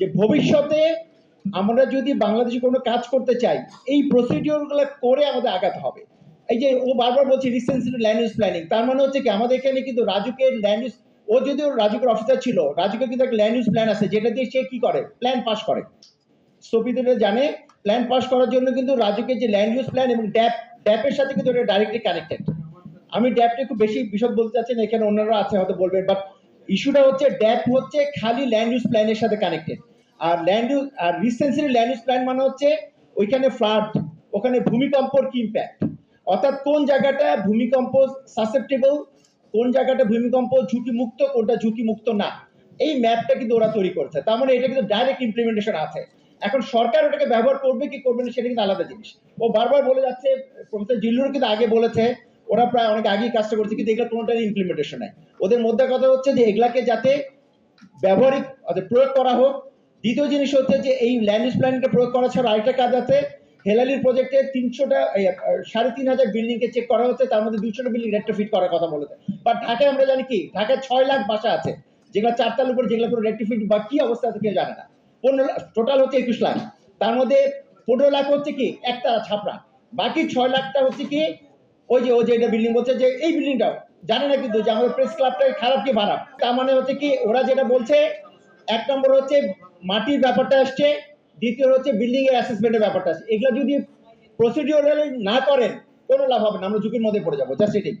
যে ভবিষ্যতে আমরা যদি বাংলাদেশে কোনো কাজ করতে চাই, এই প্রসিডিওরগুলো করে আমাদের আগাতে হবে। এই যে ও বারবার বলছে রিসেন্সিটিভ ল্যান্ড ইউজ প্ল্যানিং তার মানে হচ্ছে কি আমাদের এখানে কিন্তু রাজুকের ল্যান্ড ইউজ ও যদিও রাজুকের অফিসার ছিল, রাজুকের কিন্তু একটা ল্যান্ড ইউজ প্ল্যান আছে, যেটা দিয়ে সে কি করে? প্ল্যান পাস করে। স্থপিতরা জানে প্ল্যান পাস করার জন্য কিন্তু রাজুকের যে ল্যান্ড ইউজ প্ল্যান এবং ড্যাপ ড্যাপের সাথে কিন্তু এটা ডাইরেক্টলি কানেক্টেড আমি ড্যাপটা একটু বেশি বিশদ বলতে চাচ্ছি না, এখানে অন্যরা আছে, হয়তো বলবেন বাট ইস্যুটা হচ্ছে ড্যাপ হচ্ছে খালি ল্যান্ড ইউজ প্ল্যানের সাথে কানেক্টেড আর ল্যান্ড ইউজ আর রিসেন্সিলি ল্যান্ড ইউজ প্ল্যান মানে হচ্ছে ওইখানে ফ্লাড ওখানে ভূমিকম্পর কি ইম্প্যাক্ট অর্থাৎ কোন জায়গাটা ভূমিকম্প সাসেপ্টেবল কোন জায়গাটা ভূমিকম্প ঝুঁকি মুক্ত কোনটা ঝুঁকি মুক্ত না? এই ম্যাপটা কিন্তু ওরা তৈরি করছে। তার মানে এটা কিন্তু ডাইরেক্ট ইমপ্লিমেন্টেশন আছে। এখন সরকার ওটাকে ব্যবহার করবে কি করবে না, সেটা কিন্তু আলাদা জিনিস। ও বারবার বলে যাচ্ছে, প্রফেসর জিল্লুর কিন্তু আগে বলেছে ওরা প্রায় অনেক আগেই কাজটা করছে, কিন্তু এগুলো কোনোটারই ইমপ্লিমেন্টেশন নাই। ওদের মধ্যে কথা হচ্ছে যে এগুলাকে যাতে ব্যবহারিক প্রয়োগ করা হোক। দ্বিতীয় জিনিস হচ্ছে যে এই ল্যান্ড ইউজ প্ল্যানকে প্রয়োগ করা ছাড়া আরেকটা কাজ আছে। হেলালির প্রজেক্টে তিনশোটা সাড়ে তিন হাজার বিল্ডিংকে চেক করা হচ্ছে, তার মধ্যে দুশোটা বিল্ডিং রেট্রোফিট করার কথা বলেছে। বাট ঢাকায় আমরা জানি কি, ঢাকায় ছয় লাখ বাসা আছে, যেগুলো চারটার উপর যেগুলো কোনো রেট্রোফিট বা কি অবস্থা আছে কেউ জানে না। পনেরো টোটাল হচ্ছে একুশ লাখ। তার মধ্যে পনেরো লাখ হচ্ছে কি, একটা ছাপড়া। বাকি ছয় লাখটা হচ্ছে কি ওই যে, ও যে এটা বিল্ডিং বলছে যে, এই বিল্ডিংটাও জানে না কিন্তু যে আমাদের প্রেস ক্লাবটা খারাপ কি খারাপ তার মানে হচ্ছে কি, ওরা যেটা বলছে, এক নম্বর হচ্ছে মাটির ব্যাপারটা আসছে, দ্বিতীয় হচ্ছে বিল্ডিং এর অ্যাসেসমেন্টের ব্যাপারটা আসছে। এগুলো যদি প্রসিডিওরাল না করেন, কোনো লাভ হবে না, আমরা ঝুঁকির মধ্যে পড়ে যাব। জাস্ট এটাই